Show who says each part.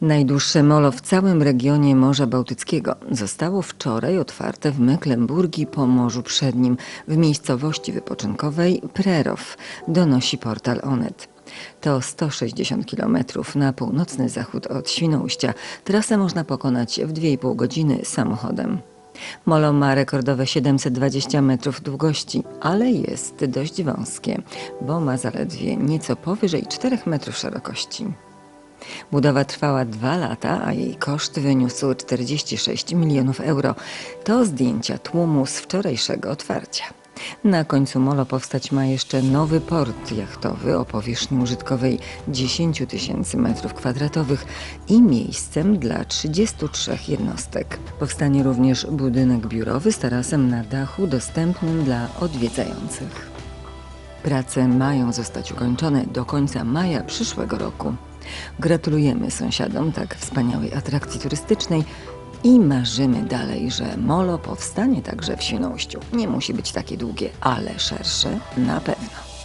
Speaker 1: Najdłuższe molo w całym regionie Morza Bałtyckiego zostało wczoraj otwarte w Mecklenburgii po Morzu Przednim w miejscowości wypoczynkowej Prerow, donosi portal Onet. To 160 km na północny zachód od Świnoujścia. Trasę można pokonać w 2,5 godziny samochodem. Molo ma rekordowe 720 metrów długości, ale jest dość wąskie, bo ma zaledwie nieco powyżej 4 metrów szerokości. Budowa trwała dwa lata, a jej koszt wyniósł 46 milionów euro. To zdjęcia tłumu z wczorajszego otwarcia. Na końcu molo powstać ma jeszcze nowy port jachtowy o powierzchni użytkowej 10 tysięcy metrów kwadratowych i miejscem dla 33 jednostek. Powstanie również budynek biurowy z tarasem na dachu dostępnym dla odwiedzających. Prace mają zostać ukończone do końca maja przyszłego roku. Gratulujemy sąsiadom tak wspaniałej atrakcji turystycznej i marzymy dalej, że molo powstanie także w Świnoujściu. Nie musi być takie długie, ale szersze na pewno.